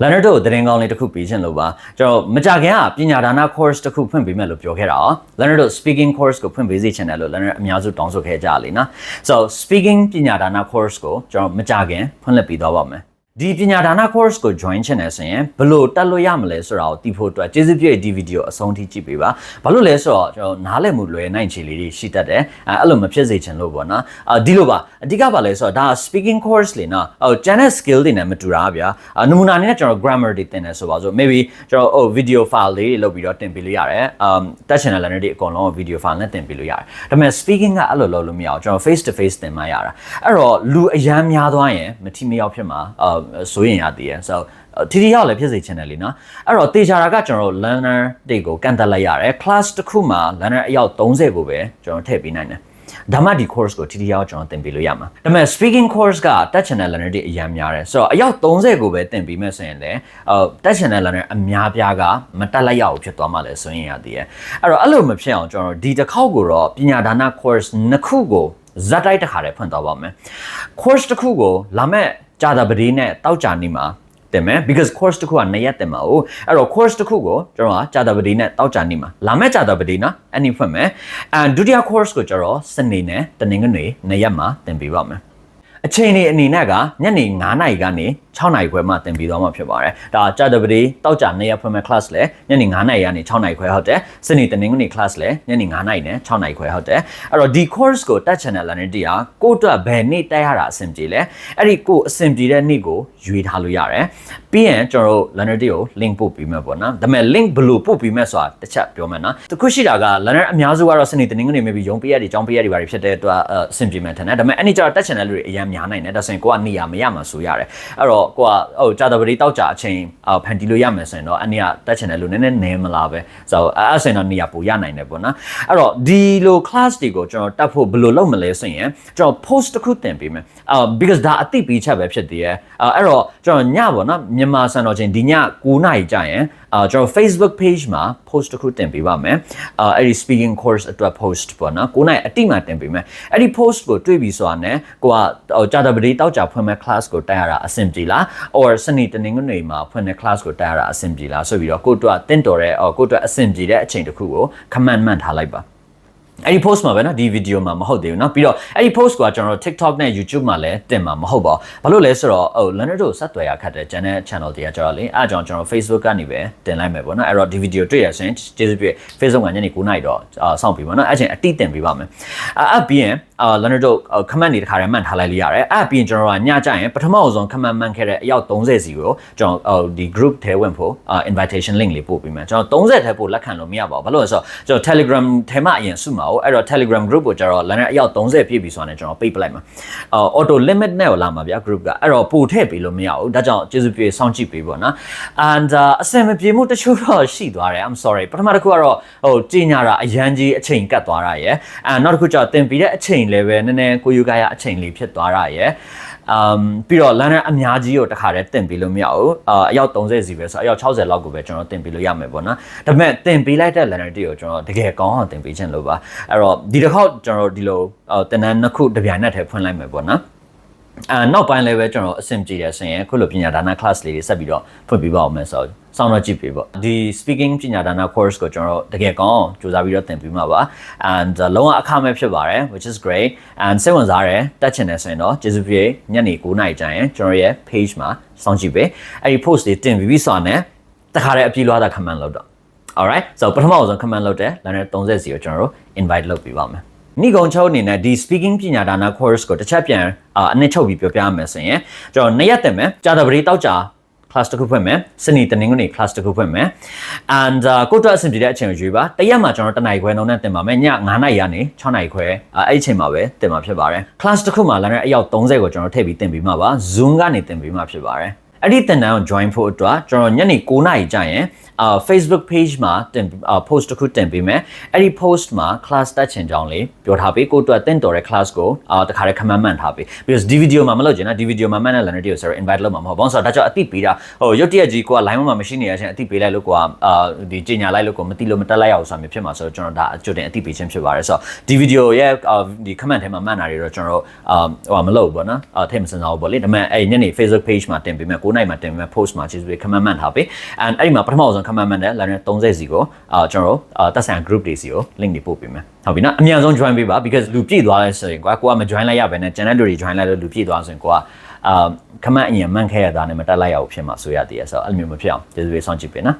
learner တို့သတင်းကောင်းလေးတစ်ခုပေးခြင်းလို့ပါကျွန်တော်မကြခင်ကပညာဒါန course တစ်ခုဖွင့်ပေးမယ်လို့ပြောခဲ့တာอ๋ learner တို့ speaking course ကိုဖွင့်ပေးစေချင်တယ်လို့ learner အများစုတောင်းဆိုခဲ့ကြလေနော် so speaking ပညာဒါန course ကိုကျွန်တော်မကြခင်ဖွင့်လှစ်ပေးတော့ပါမယ် ဒီပညာဒါန course ကို join ချင်တယ်ဆိုရင်ဘယ်လိုတက်လို့ရမလဲဆိုတာကိုသိဖို့အတွက်ကျေးဇူးပြုဒီဗီဒီယိုအဆုံးထိကြည့်ပေးပါဘာလို့လဲဆိုတော့ကျွန်တော်နားလည်မှုလွယ်နိုင်ချေလေးတွေရှိတတ်တယ်အဲအဲ့လိုမဖြစ်စေချင်လို့ပေါ့နော်အာဒီလိုပါအဓိကပါလဲဆိုတော့ဒါ speaking course လေနော်ဟို channel skill တွေနဲ့မတူတာဗျာအာနမူနာအနေနဲ့ကျွန်တော် grammar တွေသင်တယ်ဆိုပါစို့ maybe ကျွန်တော်ဟို video file လေးတွေလုပ်ပြီးတော့တင်ပေးလို့ရတယ် um touch channel learner တွေအကုန်လုံး video file နဲ့တင်ပေးလို့ရတယ်ဒါပေမဲ့ speaking ကအဲ့လိုလုပ်လို့မရအောင်ကျွန်တော် face to face သင်မှရတာအဲ့တော့လူအရန်များသွားရင်မထီမရောက်ဖြစ်မှာအာဆိုရင်ရသေးတယ် so တီတီရောက်လည်းဖြစ်စေချင်တယ်လीနော်အဲ့တော့တေချာတာကကျွန်တော်တို့ learner တွေကိုကန့်တက်လိုက်ရတယ် class တစ်ခုမှာ learner အယောက်30ကိုပဲကျွန်တော်ထည့်ပေးနိုင်တယ်ဒါမှဒီ course ကိုတီတီရောက်ကျွန်တော်သင်ပေးလို့ရမှာဒါပေမဲ့ speaking course က touch channel learner တွေအများများတယ်ဆိုတော့အယောက်30ကိုပဲသင်ပေးမယ်ဆိုရင်လည်းဟို touch channel learner အများပြားကမတက်လိုက်ရဘူးဖြစ်သွားမှလည်းဆိုရင်ရသေးတယ်အဲ့တော့အဲ့လိုမဖြစ်အောင်ကျွန်တော်ဒီတစ်ခေါက်ကိုတော့ပညာဒါန course နှစ်ခုကိုဇက်တိုက်တစ်ခါတည်းဖွင့်သွားပါမယ် course တစ်ခုကိုလာမဲ့ ကြာတာပတိနဲ့တောက်ကြနေမှာတင်မယ် because course တစ်ခုက2ရက်တင်မှာ哦အဲ့တော့ course တစ်ခုကိုကျွန်တော်ကကြာတာပတိနဲ့တောက်ကြနေမှာလာမဲ့ကြာတာပတိနော်အဲ့ဒီဖွင့်မယ် and ဒုတိယ course ကိုကျွန်တော်စနေနဲ့တနင်္ဂနွေ2ရက်မှာတင်ပေးပါမယ်အချိန်လေးအနေနဲ့ကညနေ9နာရီကနေ 6နာရီခွဲမှသင်ပြီးသွားမှာဖြစ်ပါတယ်။ဒါကြာတပတိတောက်ကြနေရဖွင့်မဲ့ class လဲညနေ9နာရီကနေ6နာရီခွဲဟုတ်တယ်။စနေတနင်္ဂနွေ class လဲညနေ9နာရီနဲ့6နာရီခွဲဟုတ်တယ်။အဲ့တော့ဒီ course ကို touch channel လာနေတရားကိုယ့်အတွက်ဘယ်နေ့တက်ရတာအဆင်ပြေလဲ။အဲ့ဒီကိုအဆင်ပြေတဲ့နေ့ကိုရွေးထားလို့ရတယ်။ပြီးရင်ကျွန်တော်တို့ learner တွေကို link ပို့ပေးမယ်ပေါ့နော်။ဒါပေမဲ့ link ဘယ်လိုပို့ပေးမယ်ဆိုတာတစ်ချက်ပြောမယ်နော်။တခုရှိတာက learner အများစုကတော့စနေတနင်္ဂနွေ maybe ရုံးပေးရတွေကျောင်းပေးရတွေဘာတွေဖြစ်တဲ့အတွက်အဆင်ပြေမယ်ထင်တယ်။ဒါပေမဲ့အဲ့ဒီကျတော့ touch channel တွေအများများနိုင်တယ်။ဒါဆိုရင်ကိုကနေရာမရမှာဆိုရတယ်။အဲ့တော့ကိုကဟိုကြာတပတိတောက်ကြအချိန်ဖန်တီလို့ရမယ်ဆိုရင်တော့အနေကတက်ချင်တယ်လို့နည်းနည်းနည်းမလားပဲဆိုတော့အဲ့ဆိုရင်တော့နေရာပိုရနိုင်တယ်ပေါ့နော်အဲ့တော့ဒီလို class တွေကိုကျွန်တော်တက်ဖို့ဘယ်လိုလုပ်မလဲဆိုရင်ကျွန်တော် post တစ်ခုတင်ပေးမယ်အာ because ဒါအသိပေးချက်ပဲဖြစ်သေးရဲ့အဲ့တော့ကျွန်တော်ညပေါ့နော်မြန်မာစံတော်ချိန်ဒီည9နာရီကြာရင် အာကျွန်တော် Facebook page မှာ post တစ်ခုတင်ပေးပါမယ်အာအဲ့ဒီ speaking course အတွက် post ပေါ့နော်9နိုင်အတိမှတင်ပေးမယ်အဲ့ဒီ post ကိုတွေ့ပြီဆိုတာနဲ့ကိုကဟိုကြာတပတိတောက်ကြဖွင့်မဲ့ class ကိုတက်ရတာအဆင်ပြေလား or စနေတနင်္ဂနွေမှာဖွင့်တဲ့ class ကိုတက်ရတာအဆင်ပြေလားဆိုပြီးတော့ကိုယ့်အတွက်တင့်တော်တဲ့ကိုယ့်အတွက်အဆင်ပြေတဲ့အချိန်တစ်ခုကို command မှတ်ထားလိုက်ပါ အဲ့ဒီ post မှာပဲနော်ဒီ video မှာမဟုတ်သေးဘူးနော်ပြီးတော့အဲ့ဒီ post ကကျွန်တော် TikTok နဲ့ YouTube မှာလည်းတင်မှာမဟုတ်ပါဘူးဘာလို့လဲဆိုတော့ဟို learner တို့ဆက်သွယ်ရခက်တဲ့ channel channel တွေကကြတော့လေအဲ့ကြောင့်ကျွန်တော် Facebook ကနေပဲတင်လိုက်မယ်ပေါ့နော်အဲ့တော့ဒီ video တွေ့ရရင်ကျေးဇူးပြု Facebook မှာညနေ9:00နာရီတော့စောင့်ပြီးပါနော်အဲ့ချိန်အတိတင်ပေးပါမယ်အဲ့ပြီးရင်အာ learner တို့ comment တွေတခါတည်းမှန်ထားလိုက်လို့ရတယ်အဲ့ပြီးရင်ကျွန်တော်ကညကြရင်ပထမဆုံး comment မှန်ခဲ့တဲ့အယောက်30စီကိုကျွန်တော်ဒီ group ထဲဝင်ဖို့ invitation link လေးပို့ပေးမယ်ကျွန်တော်30ထဲပို့လက်ခံလို့မရပါဘူးဘာလို့လဲဆိုတော့ကျွန်တော် Telegram ထဲမှာအရင်စုမှာ哦အဲ့တော့ Telegram group ကိုကျတော့ Leonard အယောက်30ပြည့်ပြီဆိုတာနဲ့ကျွန်တော်ပိတ်ပလိုက်မှာအော် auto limit နဲ့လာမှာဗျာ group ကအဲ့တော့ပို့ထည့်ပေးလို့မရဘူးဒါကြောင့်ကျေးဇူးပြုစောင့်ကြည့်ပေးပေါ့နော် and အစင်မပြေမှုတချို့တော့ရှိသွားတယ် I'm sorry ပထမတစ်ခုကတော့ဟိုကြီးညာတာအရန်ကြီးအချိန်ကတ်သွားတာရယ်အဲနောက်တစ်ခုကျတော့တင်ပြီးတဲ့အချိန်လည်းပဲနည်းနည်းကိုယူကရအချိန်လေးဖြစ်သွားတာရယ် um ပြီးတော့ learner အများကြီးကိုတခါတည်းတင်ပေးလို့မရဘူးအာအယောက်30စီပဲဆိုအယောက်60လောက်ကိုပဲကျွန်တော်တင်ပေးလို့ရမယ်ပေါ့နော်ဒါပေမဲ့တင်ပေးလိုက်တဲ့ learner တွေကိုကျွန်တော်တကယ်ကောင်းအောင်တင်ပေးခြင်းလို့ပါအဲ့တော့ဒီတစ်ခေါက်ကျွန်တော်ဒီလိုတင်တန်းနှစ်ခုတစ်ပြိုင်နက်တည်းဖွင့်လိုက်မယ်ပေါ့နော် အဲနောက်ပိုင်းလည်းပဲကျွန်တော်အဆင်ပြေရဆိုရင်ခုလိုပညာဒါန class လေးတွေဆက်ပြီးတော့ဖွင့်ပေးပါအောင်မယ်ဆိုတော့စောင့်တော့ကြည့်ပေးပေါ့ဒီ speaking ပညာဒါန course ကိုကျွန်တော်တကယ်ကောင်းအောင်စူးစမ်းပြီးတော့သင်ပေးမှာပါ and လုံးဝအခမဲ့ဖြစ်ပါတယ် which is great and စိတ်ဝင်စားတယ်တက်ချင်တယ်ဆိုရင်တော့ကျေးဇူးပြုညနေ9:00နာရီကျရင်ကျွန်တော်ရဲ့ page မှာစောင့်ကြည့်ပေးအဲ့ဒီ post တွေတင်ပြီးပြီဆိုတော့တခါတည်းအပြေးလွှားတာ comment လုပ်တော့ alright so ပထမဆုံး comment လုပ်တယ် learner 30စီကိုကျွန်တော်တို့ invite လုပ်ပေးပါမယ် နိဂုံချုပ်အနေနဲ့ဒီ speaking ပညာဒါန course ကိုတစ်ချက်ပြန်အနှစ်ချုပ်ပြီးပြောပြရမယ်ဆိုရင်ကျွန်တော်နှစ်ရက်တင်မယ်ကြာတပတိတောက်ကြာ class တစ်ခုဖွင့်မယ်စနေတနင်္ဂနွေ class တစ်ခုဖွင့်မယ် and ကိုတော့အဆင်ပြေတဲ့အချိန်ကိုရွေးပါတရက်မှာကျွန်တော်တနားရီခွဲနှုန်းနဲ့တင်ပါမယ်ည9နာရီကနေ6နာရီခွဲအဲ့ဒီအချိန်မှာပဲတင်မှာဖြစ်ပါတယ် class တစ်ခုမှာ learner အယောက်30ကိုကျွန်တော်ထည့်ပြီးတင်ပေးမှာပါ zoom ကနေတင်ပေးမှာဖြစ်ပါတယ် အဲ့ဒီတင်တန်းကို join ဖို့အတွက်ကျွန်တော်ညနေ9:00နာရီကြာရင်အာ Facebook page မှာတင် post တစ်ခုတင်ပေးမယ်အဲ့ဒီ post မှာ class တက်ချင်ကြောင်းလေးပြောထားပေးကိုအတွက်တင့်တော်တဲ့ class ကိုအာတခါတည်း command မှန်ထားပေး because ဒီ video မှာမလုပ်ချင်တာဒီ video မှာမှန်တဲ့ learner တွေကို sorry invite လုပ်မှာမဟုတ်ဘူးဆိုတော့ဒါကြောင့်အတိပေးတာဟိုရုတ်တရက်ကြီးကိုက line မှာမရှိနေရချင်းအတိပေးလိုက်လို့ကိုကအာဒီကြီးညာလိုက်လို့ကိုမတိလို့မတက်လိုက်အောင်ဆိုတာမျိုးဖြစ်မှာဆိုတော့ကျွန်တော်ဒါအကြိုတင်အတိပေးခြင်းဖြစ်ပါတယ်ဆိုတော့ဒီ video ရဲ့ဒီ comment ထဲမှာမှန်တာတွေတော့ကျွန်တော်အာဟိုမလုပ်ဘူးပေါ့နော်အာထည့်မစင်စားဘူးပေါ့လေဒါပေမဲ့အဲ့ညနေ Facebook page မှာတင်ပေးမယ်9နိုင်မှာတင်မဲ့ post မှာကျေးဇူးပဲ comment မှန်ထားပေး and အဲ့ဒီမှာပထမဆုံး comment မှန်တဲ့ learner 30စီကိုအာကျွန်တော်တို့အာတက်ဆိုင် group တွေစီကို link တွေပို့ပေးမယ်ဟုတ်ပြီနော်အများဆုံး join ပေးပါ because လူပြည့်သွားလဲဆိုရင်ကွာကိုကမ join လိုက်ရဘဲနဲ့ channel လူတွေ join လိုက်လို့လူပြည့်သွားဆိုရင်ကိုကအာ comment အရင်မှန်ခဲ့ရတာနဲ့မတက်လိုက်ရဘူးဖြစ်မှာဆိုရသေးတယ်ဆိုတော့အဲ့လိုမျိုးမဖြစ်အောင်ကျေးဇူးပဲစောင့်ကြည့်ပေးနော်